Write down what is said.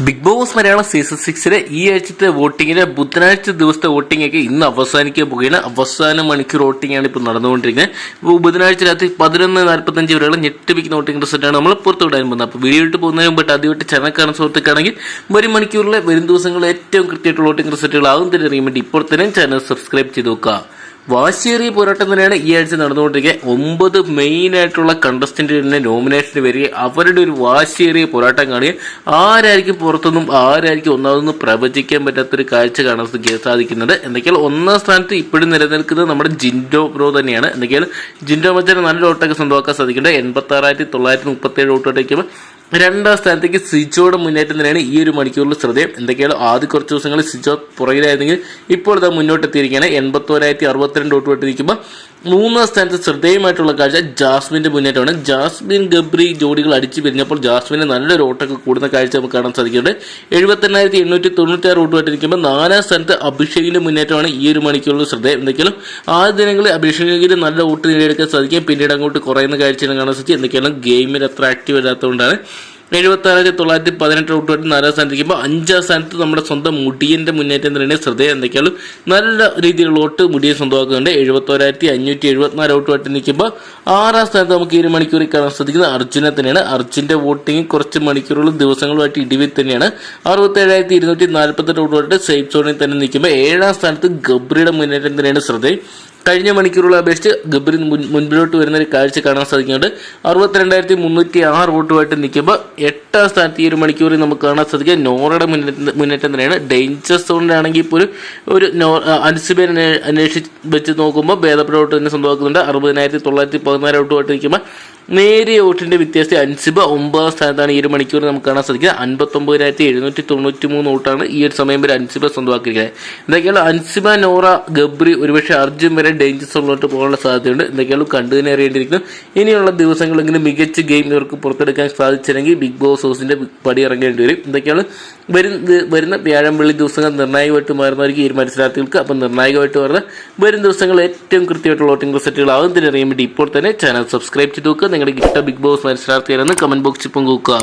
Big Boss Malayalam season സിക്സിലെ ഈ ആഴ്ചത്തെ വോട്ടിങ്ങിലെ ബുധനാഴ്ച ദിവസത്തെ വോട്ടിംഗ് ഒക്കെ ഇന്ന് അവസാനിക്കാൻ പോകുകയാണ് അവസാന മണിക്കൂർ വോട്ടിംഗ് ആണ് ഇപ്പോൾ നടന്നുകൊണ്ടിരിക്കുന്നത്. ഇപ്പോൾ ബുധനാഴ്ച രാത്രി പതിനൊന്ന് നാൽപ്പത്തഞ്ച് വരെയുള്ള ഞെട്ടിപ്പിക്കുന്ന വോട്ടിംഗ് റിസൾട്ടാണ് നമ്മൾ പുറത്തു വിടാൻ പോകുന്നത്. അപ്പോൾ വീഡിയോ ഇട്ട് പോകുന്നതിന് മുമ്പ് ആദ്യമായിട്ട് ചാനൽ കാണുന്ന സുഹൃത്തുക്കാണെങ്കിൽ വരും മണിക്കൂറിലെ വരും ദിവസങ്ങളിൽ ഏറ്റവും കൃത്യമായിട്ടുള്ള വോട്ടിംഗ് റിസൾട്ടുകൾ ആകും തന്നെ അറിയാൻ വേണ്ടി ഇപ്പോൾ തന്നെ ചാനൽ സബ്സ്ക്രൈബ് ചെയ്ത് നോക്കുക. വാശിയേറിയ പോരാട്ടം തന്നെയാണ് ഈ ആഴ്ച നടന്നുകൊണ്ടിരിക്കുക ഒമ്പത് മെയിൻ ആയിട്ടുള്ള കണ്ടസ്റ്റന്റിനെ നോമിനേഷന് വരിക അവരുടെ ഒരു വാശിയേറിയ പോരാട്ടം കാണുക ആരായിരിക്കും പുറത്തുനിന്നും ആരായിരിക്കും ഒന്നാമതെന്ന് പ്രവചിക്കാൻ പറ്റാത്തൊരു കാഴ്ച കാണാൻ സാധിക്കുന്നുണ്ട് എന്തൊക്കെയാൽ ഒന്നാം സ്ഥാനത്ത് ഇപ്പോഴും നിലനിൽക്കുന്നത് നമ്മുടെ ജിൻഡോ ബ്രോ തന്നെയാണ്. എന്തൊക്കെയാൽ ജിൻഡോ മച്ചാൻ നല്ല വോട്ടൊക്കെ സ്വന്തമാക്കാൻ സാധിക്കുന്നുണ്ട്. എൺപത്തി ആറായിരത്തി തൊള്ളായിരത്തി മുപ്പത്തി ഏഴ് വോട്ടോട്ടേക്കുമ്പോൾ രണ്ടാം സ്ഥാനത്തേക്ക് സിജോയുടെ മുന്നേറ്റം തന്നെയാണ് ഈ ഒരു മണിക്കൂറിൽ ശ്രദ്ധേയം. എന്തൊക്കെയാണ്? ആദ്യ കുറച്ച് ദിവസങ്ങളിൽ സിജോ പുറകിലായിരുന്നെങ്കിൽ ഇപ്പോൾ ഇത് മുന്നോട്ടെത്തിയിരിക്കുകയാണ്. എൺപത്തോരായിരത്തി അറുപത്തിരണ്ട് വോട്ട് വിട്ടിരിക്കുമ്പോൾ മൂന്നാം സ്ഥാനത്ത് ശ്രദ്ധേയമായിട്ടുള്ള കാഴ്ച ജാസ്മിന്റെ മുന്നേറ്റമാണ്. ജാസ്മിൻ ഗബ്രി ജോഡികൾ അടിച്ചു പിരിഞ്ഞപ്പോൾ ജാസ്മിന്റെ നല്ലൊരു ഓട്ടൊക്കെ കൂടുന്ന കാഴ്ച നമുക്ക് കാണാൻ സാധിക്കുന്നുണ്ട്. എഴുപത്തെണ്ണായിരത്തി എണ്ണൂറ്റി തൊണ്ണൂറ്റി ആറ് വോട്ട് വിട്ടിരിക്കുമ്പോൾ നാലാം സ്ഥാനത്ത് അഭിഷേകിന്റെ മുന്നേറ്റമാണ് ഈ ഒരു മണിക്കുള്ള ശ്രദ്ധേയം. എന്തൊക്കെയാലും ആ ദിനങ്ങളിൽ അഭിഷേകിന് നല്ല വോട്ട് നേടിയെടുക്കാൻ സാധിക്കും. പിന്നീട് അങ്ങോട്ട് കുറയുന്ന കാഴ്ചയാണ് കാണാൻ സാധിക്കും എന്തൊക്കെയാണ് ഗെയിമിൽ അത്ര ആക്റ്റീവ് അല്ലാത്തതുകൊണ്ടാണ് എഴുപത്തി ആറായിരത്തി തൊള്ളായിരത്തി പതിനെട്ട് ആയിട്ട് നാലാം സ്ഥാനത്തിരിക്കുമ്പോൾ അഞ്ചാം സ്ഥാനത്ത് നമ്മുടെ സ്വന്തം മുടിയന്റെ മുന്നേറ്റം തന്നെ ശ്രദ്ധേയം എന്തൊക്കെയാണ് നല്ല രീതിയിലുള്ള വോട്ട് മുടിയെ സ്വന്തമാക്കുന്നുണ്ട്. എഴുപത്തോരായിരത്തി അഞ്ഞൂറ്റി എഴുപത്തിനാല് ഔട്ട് നിൽക്കുമ്പോൾ ആറാം സ്ഥാനത്ത് നമുക്ക് ഈ ഒരു മണിക്കൂറിൽ കാണാൻ സാധിക്കുന്നത് അർജുനെ തന്നെയാണ്. അർജുന്റെ വോട്ടിംഗ് കുറച്ച് മണിക്കൂറുകളും ദിവസങ്ങളുമായിട്ട് ഇടിവിൽ തന്നെയാണ്. അറുപത്തേഴായിരത്തി ഇരുന്നൂറ്റി നാൽപ്പത്തെട്ട് ഔട്ട് സേഫ് സോണിൽ തന്നെ നിൽക്കുമ്പോൾ ഏഴാം സ്ഥാനത്ത് ഗബ്രിയുടെ മുന്നേറ്റം തന്നെയാണ് ശ്രദ്ധേയം കഴിഞ്ഞ മണിക്കൂറുകളെ അപേക്ഷിച്ച് ഗബ്രി മുൻ- മുൻപിലോട്ട് വരുന്ന ഒരു കാഴ്ച കാണാൻ സാധിക്കുന്നുണ്ട്. അറുപത്തിരണ്ടായിരത്തി മുന്നൂറ്റി ആറ് വോട്ടുമായിട്ട് നിൽക്കുമ്പോൾ എട്ടാം സ്ഥാനത്ത് ഈ ഒരു മണിക്കൂറിൽ നമുക്ക് കാണാൻ സാധിക്കുക. നോറയുടെ മുന്നേറ്റം തന്നെയാണ്. ഡേഞ്ചർ സോണിലാണെങ്കിൽ പോലും ഒരു നോ അൻസിബിനെ അന്വേഷിച്ച് വെച്ച് നോക്കുമ്പോൾ ഭേദപ്പെട്ട വോട്ട് തന്നെ സ്വന്തമാക്കുന്നുണ്ട്. അറുപതിനായിരത്തി തൊള്ളായിരത്തി പതിനാല് വോട്ടുമായിട്ട് നിൽക്കുമ്പോൾ നേരിയ വോട്ടിന്റെ വ്യത്യാസത്തിൽ അൻസിബ ഒമ്പതാം സ്ഥാനത്താണ് ഈ ഒരു മണിക്കൂർ നമുക്ക് കാണാൻ സാധിക്കുക അൻപത്തൊമ്പതിനായിരത്തി എഴുന്നൂറ്റി തൊണ്ണൂറ്റി മൂന്ന് വോട്ടാണ് ഈ ഒരു സമയം വരെ അൻസിബ സ്വന്തമാക്കിയിരിക്കുന്നത്. എന്തൊക്കെയാണ് അൻസിബ നോറ ഗബ്രി ഒരുപക്ഷെ അർജുൻ വരെ ഡേഞ്ചർ സോണിലോട്ട് പോകാനുള്ള സാധ്യതയുണ്ട്. എന്തൊക്കെയാണ് കണ്ടു തന്നെ അറിയേണ്ടിയിരിക്കുന്നു. ഇനിയുള്ള ദിവസങ്ങളെങ്കിലും മികച്ച ഗെയിം ഇവർക്ക് പുറത്തെടുക്കാൻ സാധിച്ചില്ലെങ്കിൽ ബിഗ് ബോസ് ഹൗസിന്റെ പടി ഇറങ്ങേണ്ടി വരും. എന്തൊക്കെയാണ്? വരും വരുന്ന വ്യാഴം വെള്ളി ദിവസങ്ങൾ നിർണായകമായിട്ട് മാറുന്നവർക്ക് ഈ മത്സരാർത്ഥികൾക്ക്. അപ്പം നിർണായകമായിട്ട് വരുന്ന വരും ദിവസങ്ങൾ ഏറ്റവും കൃത്യമായിട്ടുള്ള വോട്ടിംഗ് റിസൾട്ടുകൾ ആവുന്നതിനറിയാൻ വേണ്ടി ഇപ്പോൾ തന്നെ ചാനൽ സബ്സ്ക്രൈബ് ചെയ്ത് നോക്കുക. നിങ്ങളുടെ ഇഷ്ട ബിഗ് ബോസ് മത്സരാർത്ഥിയാണെന്ന് കമന്റ് ബോക്സിൽ പങ്കുവെക്കുക